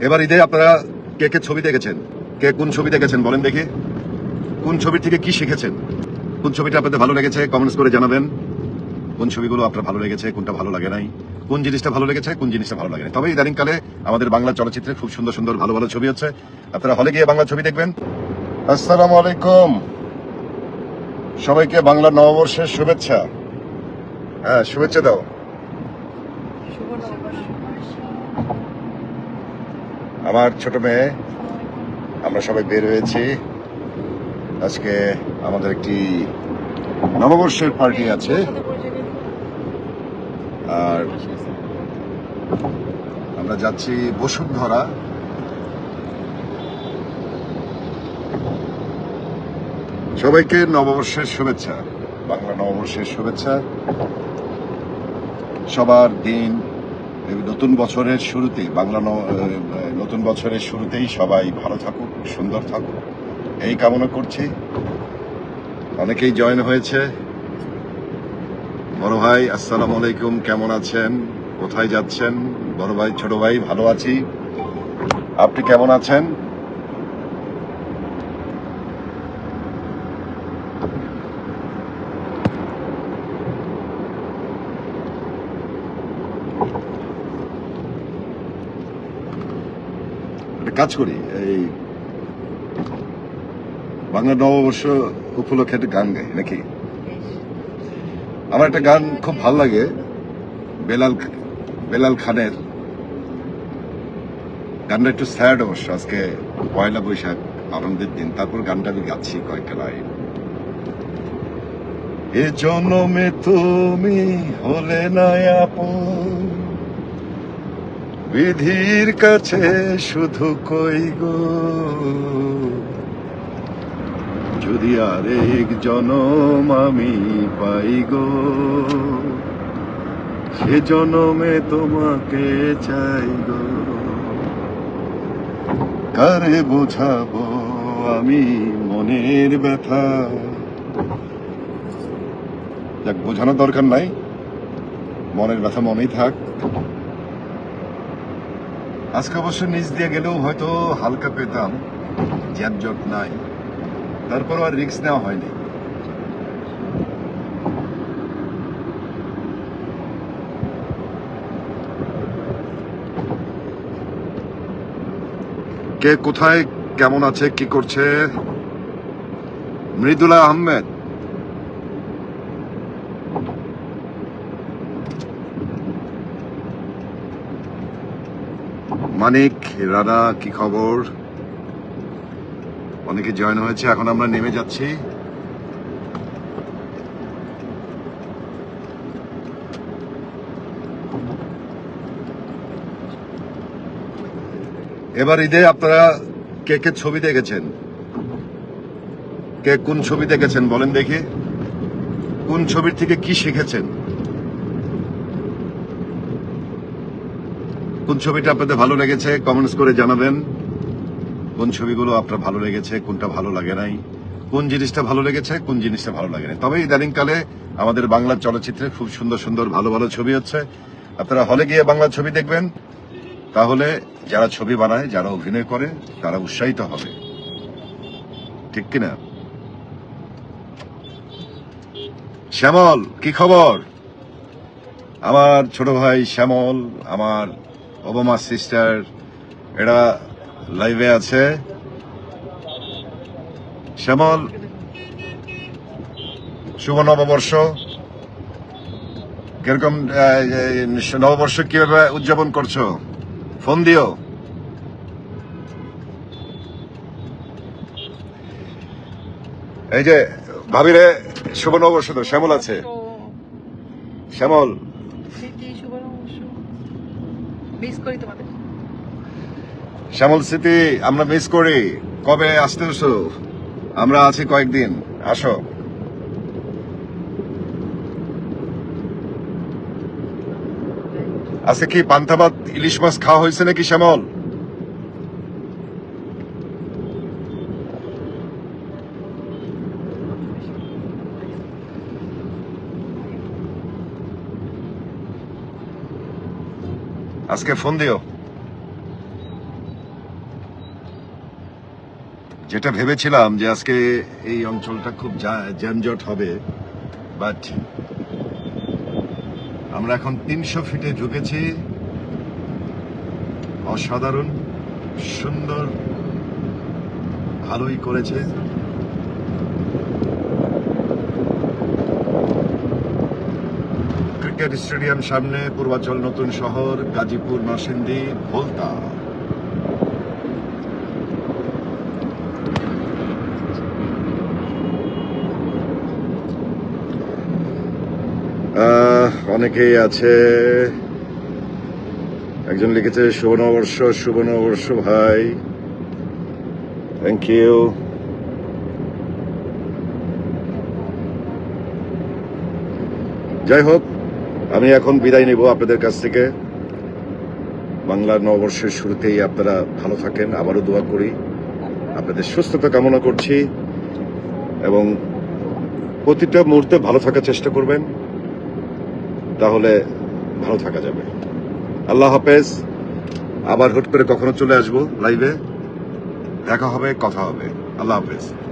এবার ঈদে আপনারা কে কে ছবি দেখেছেন? কে কোন ছবি দেখেছেন বলেন দেখি। কোন ছবি থেকে কি শিখেছেন? কোন ছবিটা আপনাদের ভালো লেগেছে কমেন্টস করে জানাবেন। কোন ছবিগুলো আপনার ভালো লেগেছে, কোনটা ভালো লাগে নাই? কোন জিনিসটা ভালো লেগেছে, কোন জিনিসটা ভালো লাগে নাই? তবে ইদানিংকালে আমাদের বাংলা চলচ্চিত্রে খুব সুন্দর সুন্দর ভালো ভালো ছবি হচ্ছে। আপনারা হলে গিয়ে বাংলা ছবি দেখবেন। আসসালামু আলাইকুম। সবাইকে বাংলা নববর্ষের শুভেচ্ছা। হ্যাঁ শুভেচ্ছা দাও। আমার ছোট মেয়ে, আমরা সবাই বের হয়েছি। আজকে আমাদের একটি নববর্ষের পার্টি আছে। আর আমরা যাচ্ছি বসুন্ধরা। সবাইকে নববর্ষের শুভেচ্ছা, বাংলা নববর্ষের শুভেচ্ছা। সবার দিন নতুন বছরের শুরুতেই বাংলা নতুন বছরের শুরুতেই সবাই ভালো থাকুক, সুন্দর থাকুক। এই কামনা করছি। অনেকেই জয়েন হয়েছে। বড় ভাই, আসসালাম আলাইকুম, কেমন আছেন? কোথায় যাচ্ছেন? বড় ভাই, ছোট ভাই, ভালো আছি। আপনি কেমন আছেন? কাজ করি এই বাংলা নববর্ষ উপলক্ষে একটা গান গাই নাকি? আমার একটা গান খুব ভালো লাগে বেলাল বেলাল খানের। গানটা একটু স্যাড অবশ্য আজকে পয়লা বৈশাখ আনন্দের দিন তারপর গানটা আমি গাচ্ছি কয়েকটা লাইন। এ জন্মে তুমি হলে না আপন বিধির কাছে শুধু কই গো? যদি আরেক জনম আমি পাই গো, সে জনমে তোমাকে চাই গো। কারে বোঝাবো আমি মনের ব্যথা? যাক, বোঝানোর দরকার নাই। মনের ব্যথা মনেই থাক। আজকে অবশ্য নিচ দিয়ে গেলেও হয়তো হালকা পেতাম জ্যাপজট নাই। তারপর আর রিস্ক নেওয়া হয়নি। কে কোথায়, কেমন আছে, কি করছে? মৃদুলা আহমেদ। মানিক, রানা, কি খবর? অনেকে জয়েন হয়েছে, এখন আমরা নেমে যাচ্ছি। এবার ঈদে আপনারা কে কে ছবি দেখেছেন? কে কোন ছবি দেখেছেন বলেন দেখি। কোন ছবির থেকে কি শিখেছেন? কোন ছবিটা আপনাদের ভালো লেগেছে কমেন্টস করে জানাবেন। কোন ছবিগুলো আপনার ভালো লেগেছে, কোনটা ভালো লাগে নাই, কোন জিনিসটা ভালো লেগেছে, কোন জিনিসটা ভালো লাগে নাই। তবে ইদানিংকালে আমাদের বাংলা চলচ্চিত্রে খুব সুন্দর সুন্দর ভালো ভালো ছবি হচ্ছে। আপনারা হলে গিয়ে বাংলা ছবি দেখবেন। তাহলে যারা ছবি বানায়, যারা অভিনয় করে, তারা উৎসাহিত হবে। ঠিক কিনা? শ্যামল, কি খবর? আমার ছোট ভাই শ্যামল, আমার ওবামা সিস্টার এরা লাইভে আছে। শ্যামল শুভ নববর্ষ। কীরকম নববর্ষ কীভাবে উদযাপন করছ? ফোন দিও। এই যে ভাবিরে শুভ নববর্ষ তো শ্যামল আছে। শ্যামল। মিস করি তোমাদের। শ্যামল স্মৃতি, আমরা মিস করি। কবে আসতে আসো আমরা আছি কয়েকদিন। আসো। আজকে কি পান্থাবাদ ইলিশ মাছ খাওয়া হয়েছে নাকি শ্যামল? আজকে ফোন দিও। যেটা ভেবেছিলাম যে আজকে এই অঞ্চলটা খুব জ্যামজট হবে বাট আমরা এখন তিনশো ফিটে ঢুকেছি। অসাধারণ, সুন্দর, ভালোই করেছে। ক্রিকেট স্টেডিয়াম সামনে পূর্বাচল নতুন শহর, গাজীপুর, নরসিংদী, ভোলতা। অনেকেই আছে। একজন লিখেছে শুভ নববর্ষ শুভ ভাই। থ্যাংক ইউ যাই হোক আমি এখন বিদায় নেব আপনাদের কাছ থেকে। বাংলার নববর্ষের শুরুতেই আপনারা ভালো থাকেন, আবারও দোয়া করি। আপনাদের সুস্থতা কামনা করছি এবং প্রতিটা মুহূর্তে ভালো থাকার চেষ্টা করবেন, তাহলে ভালো থাকা যাবে। আল্লাহ হাফেজ, আবার হুট করে কখনো চলে আসব লাইভে। দেখা হবে, কথা হবে। আল্লাহ হাফেজ।